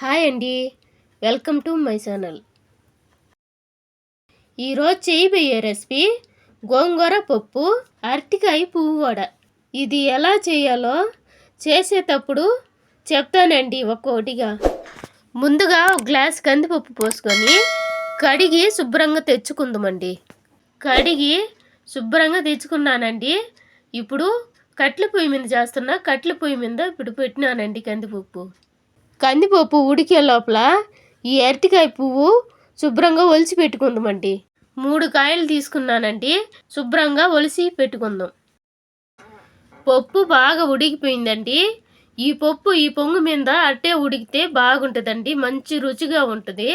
Hi అండి. Welcome to my channel. ఈరోజు చేయబోయే రెసిపీ గోంగూర పప్పు అరటికాయ పువ్వు వడ. ఇది ఎలా చేయాలో చేసేటప్పుడు చెప్తానండి ఒక్కొక్కటిగా ముందుగా ఒక గ్లాస్ కందిపప్పు పోసుకొని కడిగి శుభ్రంగా తెచ్చుకుందామండి. కడిగి శుభ్రంగా తెచ్చుకున్నానండి. ఇప్పుడు కట్ల పొయ్యి మీద చేస్తున్నా కట్ల పొయ్యి మీద ఇప్పుడు పెట్టినానండి కందిపప్పు. కందిపప్పు ఉడికే లోపల ఈ అరటికాయ పువ్వు శుభ్రంగా ఒలిచి పెట్టుకుందామండి మూడు కాయలు తీసుకున్నానండి. శుభ్రంగా ఒలిసి పెట్టుకుందాం. పప్పు బాగా ఉడికిపోయిందండి. ఈ పప్పు ఈ పొంగు మీద అట్టే ఉడికితే బాగుంటుందండి. మంచి రుచిగా ఉంటుంది.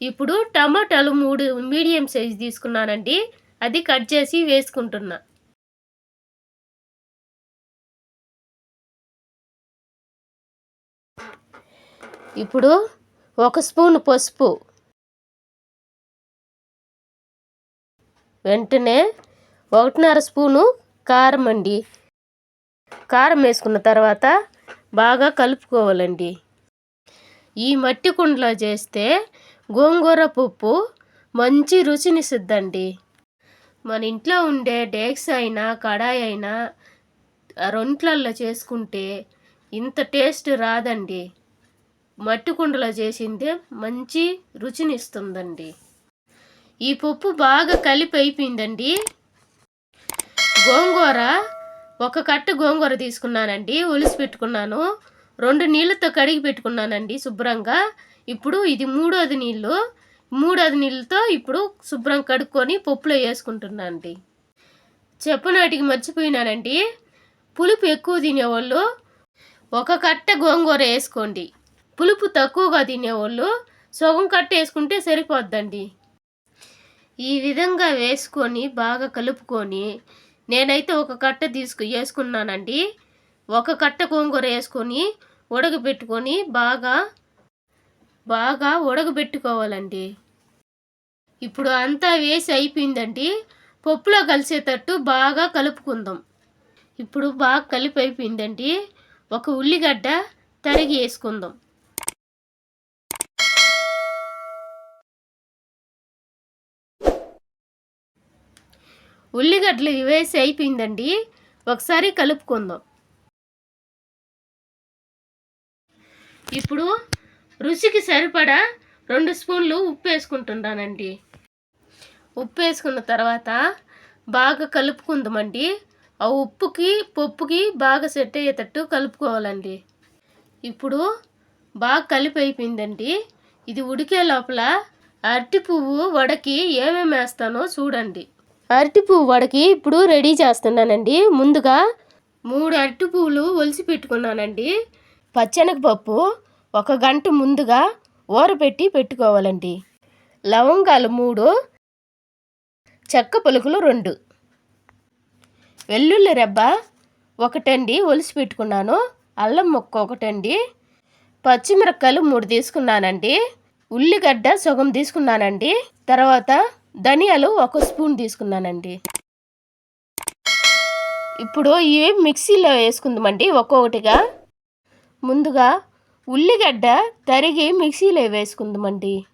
ఇప్పుడు టమాటాలు మూడు మీడియం సైజ్ తీసుకున్నానండి. అది కట్ చేసి వేసుకుంటున్నా. ఇప్పుడు ఒక స్పూన్ పసుపు. వెంటనే ఒకటిన్నర స్పూను కారం అండి. కారం వేసుకున్న తర్వాత బాగా కలుపుకోవాలండి. ఈ మట్టి కుండలో చేస్తే గోంగూర పప్పు మంచి రుచినిస్తుందండి మన ఇంట్లో ఉండే డేక్స్ అయినా కడాయి అయినా రొంట్లల్లో చేసుకుంటే ఇంత టేస్ట్ రాదండి. మట్టి కుండలో చేసిందే మంచి రుచినిస్తుందండి. ఈ పప్పు బాగా కలిపి అయిపోయిందండి. గోంగూర ఒక కట్ట గోంగూర తీసుకున్నానండి ఒలిసి పెట్టుకున్నాను. రెండు నీళ్ళతో కడిగి పెట్టుకున్నానండి శుభ్రంగా. ఇప్పుడు ఇది మూడోది నీళ్ళు. మూడోది నీళ్ళతో ఇప్పుడు శుభ్రం కడుక్కొని పప్పులో వేసుకుంటున్నాను అండి చెప్పనాటికి మర్చిపోయినానండి. పులుపు ఎక్కువ తినేవాళ్ళు ఒక కట్ట గోంగూర వేసుకోండి. పులుపు తక్కువగా తినేవాళ్ళు సగం కట్ట వేసుకుంటే సరిపోద్దండి. ఈ విధంగా వేసుకొని బాగా కలుపుకొని నేనైతే ఒక కట్ట తీసుకు వేసుకున్నానండి. ఒక కట్ట గోంగూర వేసుకొని ఉడకబెట్టుకొని బాగా బాగా ఉడకబెట్టుకోవాలండి. ఇప్పుడు అంతా వేసి అయిపోయిందండి. పప్పులో కలిసేటట్టు బాగా కలుపుకుందాం. ఇప్పుడు బాగా కలిపి అయిపోయిందండి. ఒక ఉల్లిగడ్డ తరిగి వేసుకుందాం. ఉల్లిగడ్డలు వేసి అయిపోయిందండి. ఒకసారి కలుపుకుందాం. ఇప్పుడు రుచికి సరిపడా రెండు స్పూన్లు ఉప్పు వేసుకుంటున్నానండి. ఉప్పు వేసుకున్న తర్వాత బాగా కలుపుకుందామండి. ఆ ఉప్పుకి పప్పుకి బాగా సెట్ అయ్యేటట్టు కలుపుకోవాలండి. ఇప్పుడు బాగా కలిపి అయిపోయిందండి. ఇది ఉడికే లోపల అరటి పువ్వు వడకి ఏమేమి వేస్తానో చూడండి. అరటి పువ్వు వడకి ఇప్పుడు రెడీ చేస్తున్నానండి. ముందుగా మూడు అరటి పువ్వులు ఒలిసి పెట్టుకున్నానండి. పచ్చెనగపప్పు ఒక గంట ముందుగా ఊరపెట్టి పెట్టుకోవాలండి. లవంగాలు మూడు చెక్క పలుకులు రెండు. వెల్లుల్లి రెబ్బ ఒకటండి ఒలిసి పెట్టుకున్నాను. అల్లం ముక్క ఒకటండి. పచ్చిమిరపకాయలు మూడు తీసుకున్నానండి. ఉల్లిగడ్డ సగం తీసుకున్నానండి. తర్వాత ధనియాలు ఒక స్పూన్ తీసుకున్నానండి. ఇప్పుడు ఇవి మిక్సీలో వేసుకుందామండి ఒక్కొక్కటిగా. ముందుగా ఉల్లిగడ్డ తరిగి మిక్సీలో వేసుకుందామండి.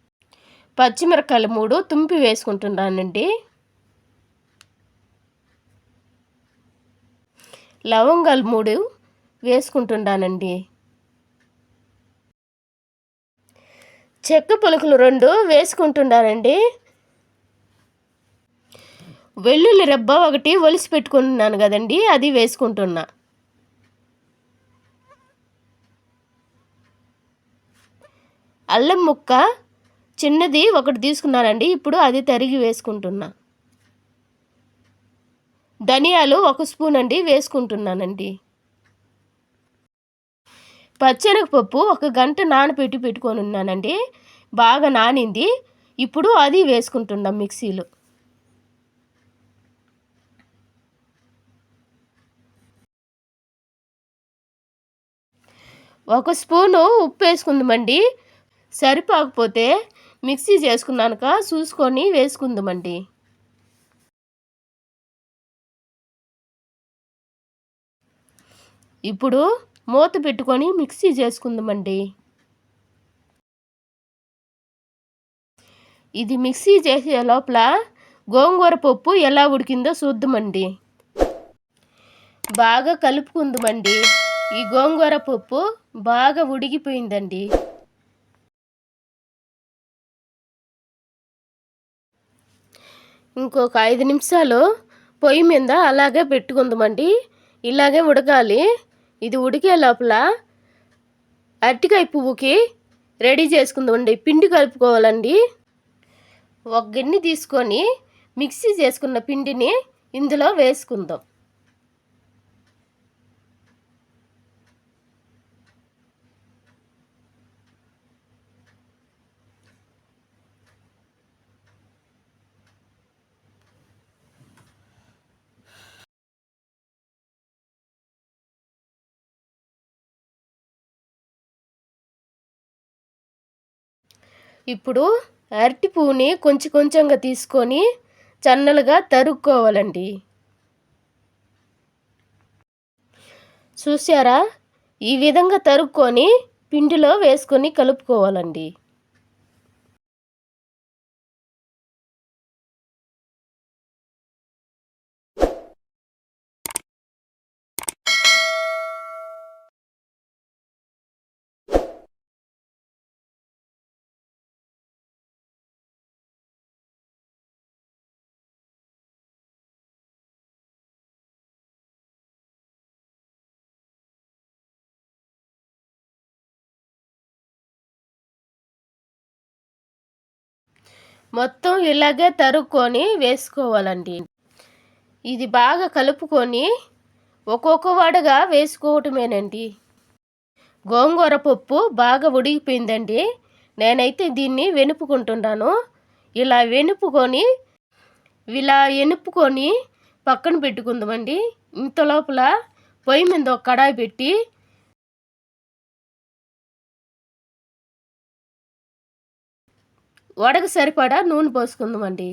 పచ్చిమిరపకాయలు మూడు తుంపి వేసుకుంటున్నానండి. లవంగాలు మూడు వేసుకుంటున్నానండి. చెక్క పులుకులు రెండు వేసుకుంటున్నానండి. వెల్లుల్లి రెబ్బ ఒకటి ఒలిసి పెట్టుకున్నాను కదండి అది వేసుకుంటున్నా. అల్లం ముక్క చిన్నది ఒకటి తీసుకున్నానండి ఇప్పుడు అది తరిగి వేసుకుంటున్నా. ధనియాలు ఒక స్పూన్ అండి వేసుకుంటున్నానండి. పచ్చెనగపప్పు ఒక గంట నానబెట్టి పెట్టుకొని ఉన్నానండి బాగా నానింది ఇప్పుడు అది వేసుకుంటున్నాం మిక్సీలో. ఒక స్పూను ఉప్పు వేసుకుందామండి. సరిపోకపోతే మిక్సీ చేసుకున్నాక చూసుకొని వేసుకుందామండి. ఇప్పుడు మూత పెట్టుకొని మిక్సీ చేసుకుందామండి. ఇది మిక్సీ చేసే లోపల గోంగూర పప్పు ఎలా ఉడికిందో చూద్దామండి. బాగా కలుపుకుందామండి. ఈ గోంగూర పప్పు బాగా ఉడికిపోయిందండి. ఇంకొక ఐదు నిమిషాలు పొయ్యి మీద అలాగే పెట్టుకుందామండి. ఇలాగే ఉడకాలి. ఇది ఉడికే లోపల అరటికాయ పువ్వుకి రెడీ చేసుకుందామండి. పిండి కలుపుకోవాలండి. ఒక గిన్నె తీసుకొని మిక్సీ చేసుకున్న పిండిని ఇందులో వేసుకుందాం. ఇప్పుడు అరటి పువ్వుని కొంచెం కొంచెంగా తీసుకొని చన్నలుగా తరుక్కోవాలండి. చూసారా ఈ విధంగా తరుక్కొని పిండిలో వేసుకొని కలుపుకోవాలండి. మొత్తం ఇలాగే తరుక్కొని వేసుకోవాలండి. ఇది బాగా కలుపుకొని ఒక్కొక్క వాడగా వేసుకోవటమేనండి. గోంగూర పప్పు బాగా ఉడికిపోయిందండి. నేనైతే దీన్ని వెనుపుకుంటున్నాను. ఇలా వెనుపుకొని ఇలా వెనుపుకొని పక్కన పెట్టుకుందామండి. ఇంత లోపల పొయ్యి మీద ఒక కడాయి పెట్టి వడకు సరిపడా నూనె పోసుకుందామండి.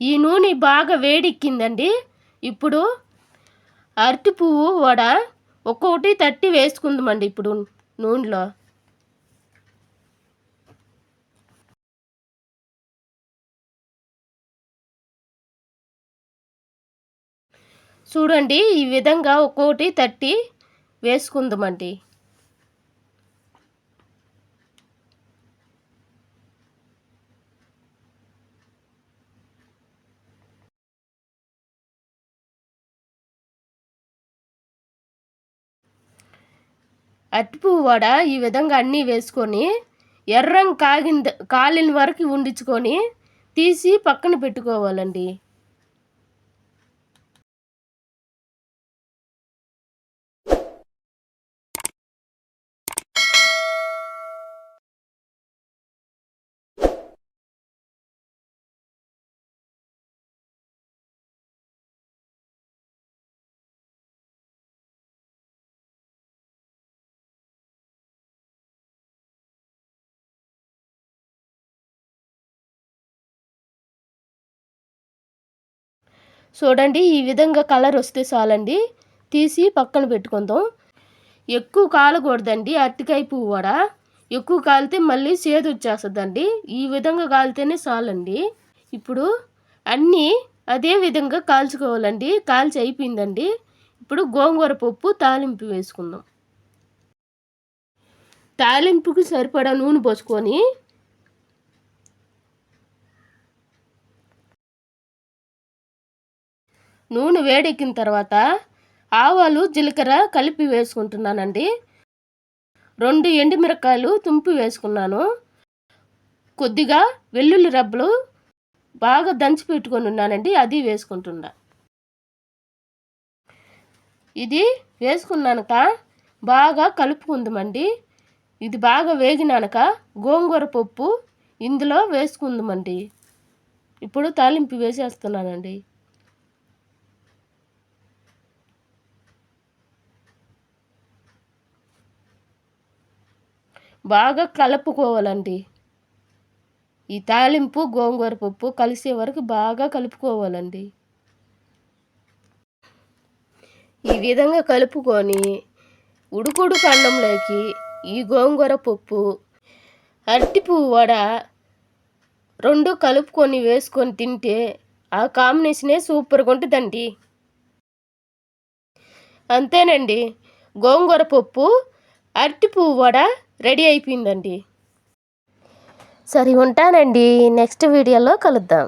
ఈ నూనె బాగా వేడెక్కిందండి. ఇప్పుడు అరటి పువ్వు వడ ఒక్కొక్కటి తట్టి వేసుకుందామండి ఇప్పుడు నూనెలో. చూడండి ఈ విధంగా ఒక్కొక్కటి తట్టి వేసుకుందామండి. అట్టిపువ్వు వడ ఈ విధంగా అన్నీ వేసుకొని ఎర్రం కాగిన కాలిన వరకు ఉండించుకొని తీసి పక్కన పెట్టుకోవాలండి. చూడండి ఈ విధంగా కలర్ వస్తే చాలండి. తీసి పక్కన పెట్టుకుందాం. ఎక్కువ కాలకూడదండి అరటికాయ పువ్వు కూడా. ఎక్కువ కాలితే మళ్ళీ చేదు వచ్చేస్తుందండి. ఈ విధంగా కాలితేనే చాలండి. ఇప్పుడు అన్నీ అదే విధంగా కాల్చుకోవాలండి. కాల్చి అయిపోయిందండి. ఇప్పుడు గోంగూర పప్పు తాలింపు వేసుకుందాం. తాలింపుకి సరిపడా నూనె పోసుకొని నూనె వేడెక్కిన తర్వాత ఆవాలు జీలకర్ర కలిపి వేసుకుంటున్నానండి. రెండు ఎండుమిరకాయలు తుంపి వేసుకున్నాను. కొద్దిగా వెల్లుల్లి రబ్బలు బాగా దంచి పెట్టుకొని ఉన్నానండి అది వేసుకుంటున్నా. ఇది వేసుకున్నాక బాగా కలుపుకుందామండి. ఇది బాగా వేగినాక గోంగూర పప్పు ఇందులో వేసుకుందామండి. ఇప్పుడు తాలింపు వేసేస్తున్నానండి. బాగా కలుపుకోవాలండి. ఈ తాలింపు గోంగూర పప్పు కలిసే వరకు బాగా కలుపుకోవాలండి. ఈ విధంగా కలుపుకొని ఉడుకుడు కండంలోకి ఈ గోంగూర పప్పు అరటి పువ్వు వడ రెండు కలుపుకొని వేసుకొని తింటే ఆ కాంబినేషనే సూపర్గా ఉంటుందండి. అంతేనండి. గోంగూర పప్పు అరటి పువ్వు వడ రెడీ అయిపోయిందండి. సరే ఉంటానండి. నెక్స్ట్ వీడియోలో కలుద్దాం.